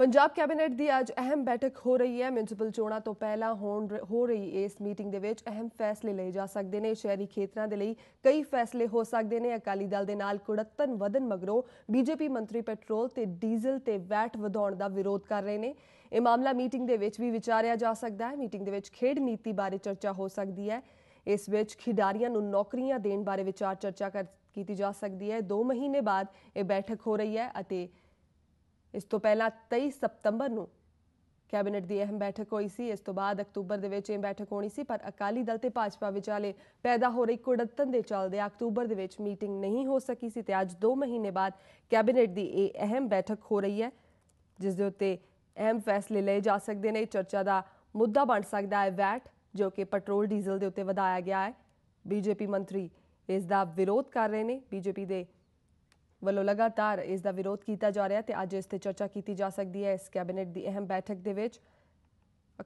Punjab cabinet ਦੀ ਅੱਜ ਅਹਿਮ ਬੈਠਕ ਹੋ ਰਹੀ ਹੈ। ਮਿਊਨਿਸਪਲ ਚੋਣਾਂ ਤੋਂ ਪਹਿਲਾਂ ਹੋਣ ਹੋ ਰਹੀ ਇਸ ਮੀਟਿੰਗ ਦੇ ਵਿੱਚ ਅਹਿਮ ਫੈਸਲੇ ਲਏ ਜਾ ਸਕਦੇ ਨੇ। ਸ਼ਹਿਰੀ ਖੇਤਰਾਂ ਦੇ ਲਈ ਕਈ ਫੈਸਲੇ ਹੋ ਸਕਦੇ ਨੇ। ਅਕਾਲੀ ਦਲ ਦੇ ਨਾਲ ਕੁੜੱਤਨ ਵਧਨ ਮਗਰੋਂ ਬੀਜੇਪੀ ਮੰਤਰੀ ਪੈਟਰੋਲ ਤੇ ਡੀਜ਼ਲ ਤੇ ਵੈਟ ਵਧਾਉਣ ਦਾ ਵਿਰੋਧ ਕਰ ਰਹੇ ਨੇ। ਇਹ ਮਾਮਲਾ ਮੀਟਿੰਗ ਦੇ ਵਿੱਚ ਵੀ ਵਿਚਾਰਿਆ ਜਾ ਸਕਦਾ ਹੈ। ਮੀਟਿੰਗ ਦੇ ਵਿੱਚ ਖੇਡ ਨੀਤੀ ਬਾਰੇ ਚਰਚਾ ਹੋ ਸਕਦੀ ਹੈ। ਇਸ ਵਿੱਚ ਖਿਡਾਰੀਆਂ ਨੂੰ ਨੌਕਰੀਆਂ ਦੇਣ ਬਾਰੇ ਵਿਚਾਰ ਚਰਚਾ ਕਰ, ਕੀਤੀ ਜਾ ਸਕਦੀ ਹੈ। 2 ਮਹੀਨੇ ਬਾਅਦ ਇਹ ਬੈਠਕ ਹੋ ਰਹੀ ਹੈ ਅਤੇ ਇਸ ਤੋਂ ਪਹਿਲਾਂ 23 ਸਤੰਬਰ ਨੂੰ ਕੈਬਨਿਟ ਦੀ ਅਹਿਮ ਬੈਠਕ ਹੋਈ ਸੀ। ਇਸ ਤੋਂ ਬਾਅਦ ਅਕਤੂਬਰ ਦੇ ਵਿੱਚ ਇਹ ਬੈਠਕ ਹੋਣੀ ਸੀ, ਪਰ ਅਕਾਲੀ ਦਲ ਤੇ ਭਾਜਪਾ ਵਿਚਾਲੇ ਪੈਦਾ ਹੋ ਰਹੀ ਕੁੜੱਤਨ ਦੇ ਚੱਲਦੇ ਅਕਤੂਬਰ ਦੇ ਵਿੱਚ ਮੀਟਿੰਗ ਨਹੀਂ ਹੋ ਸਕੀ ਸੀ ਤੇ ਅੱਜ 2 ਮਹੀਨੇ ਬਾਅਦ ਕੈਬਨਿਟ ਦੀ ਇਹ ਅਹਿਮ ਬੈਠਕ ਹੋ ਰਹੀ ਹੈ, ਜਿਸ ਦੇ ਉੱਤੇ ਅਹਿਮ ਫੈਸਲੇ ਲਏ ਜਾ ਸਕਦੇ ਨੇ। ਚਰਚਾ ਦਾ ਮੁੱਦਾ ਬਣ ਸਕਦਾ ਹੈ ਵੈਟ, ਜੋ ਕਿ ਪੈਟਰੋਲ, ਡੀਜ਼ਲ ਦੇ ਉੱਤੇ ਵਧਾਇਆ ਗਿਆ ਹੈ। ਬੀਜੇਪੀ ਮੰਤਰੀ ਇਸ ਦਾ ਵਿਰੋਧ ਕਰ ਰਹੇ ਨੇ। ਬੀਜੇਪੀ ਦੇ ਵੱਲੋਂ ਲਗਾਤਾਰ ਇਸ ਦਾ ਵਿਰੋਧ ਕੀਤਾ ਜਾ ਰਿਹਾ ਤੇ ਅੱਜ ਇਸ ਤੇ ਚਰਚਾ ਕੀਤੀ ਜਾ ਸਕਦੀ ਹੈ। ਇਸ ਕੈਬਨਿਟ ਦੀ ਅਹਿਮ ਬੈਠਕ ਦੇ ਵਿੱਚ